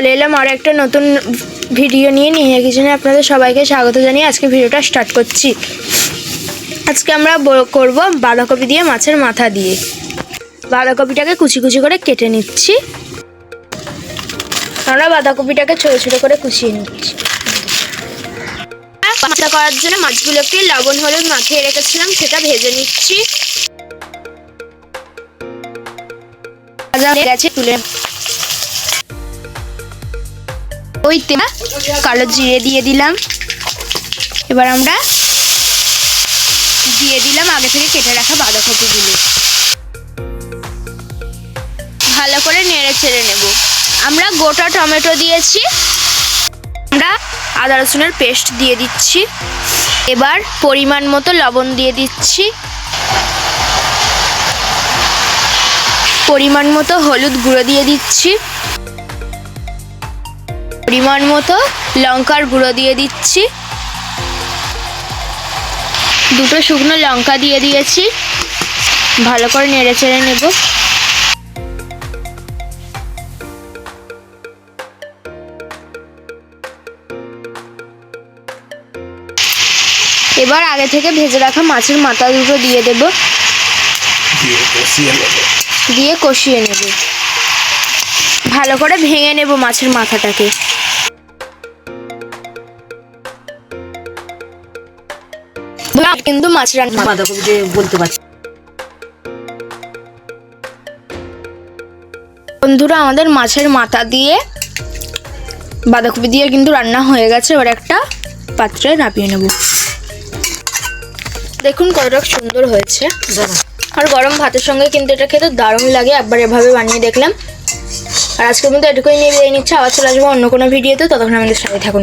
চলে এলাম আর একটা নতুন ভিডিও নিয়ে নিয়ে কিচেনে আপনাদের সবাইকে স্বাগত জানিয়ে আজকে ভিডিওটা স্টার্ট করছি। আজকে আমরা করব বাঁধাকপি দিয়ে মাছের মাথা দিয়ে। বাঁধাকপিটাকে কুচি কুচি করে কেটে নিচ্ছি। আমরা বাঁধাকপিটাকে ছোটো ছোটো করে কুচিয়ে নিচ্ছি। মাছটা করার জন্য মাছগুলোকে লবণ হলুদ মাখিয়ে রেখেছিলাম, সেটা ভেজে নিচ্ছি। গেছে, তুলে ওই তেমা কালো জিরে দিয়ে দিলাম। এবার আমরা দিয়ে দিলাম আগে থেকে কেটে রাখা বাঁধাকপিগুলো। ভালো করে নেড়ে ছেড়ে নেব। আমরা গোটা টমেটো দিয়েছি। আমরা আদা রসুনের পেস্ট দিয়ে দিচ্ছি। এবার পরিমাণ মতো লবণ দিয়ে দিচ্ছি। পরিমাণ মতো হলুদ গুঁড়ো দিয়ে দিচ্ছি। পরিমাণ মতো লঙ্কার গুঁড়ো দিয়ে দিচ্ছি। দুটো শুকনো লঙ্কা দিয়ে দিয়েছি। ভালো করে নেড়ে চেড়ে নেব। এবার আগে থেকে ভেজে রাখা মাছের মাথা দুটো দিয়ে দেব। দিয়ে কষিয়ে নেব। দিয়ে কষিয়ে নেব। ভালো করে ভেঙে নেব মাছের মাথাটাকে। কিন্তু মাছ রান্না বাঁধাকপি দিয়ে বলতে পারছি। বন্ধুরা আমাদের মাছের মাথা দিয়ে বাঁধাকপি দিয়ে কিন্তু রান্না হয়ে গেছে। এবার একটা পাত্রে নাপিয়ে নেব। দেখুন কতটা সুন্দর হয়েছে। আর গরম ভাতের সঙ্গে কিন্তু এটা খেতে দারুণ লাগে। একবার এভাবে বানিয়ে দেখলাম। আর আজকের মধ্যে এটুকুই নিয়ে বিদায় নিচ্ছে। আবার চলে আসব অন্য কোনো ভিডিওতে। ততক্ষণ আমাদের সাথে থাকুন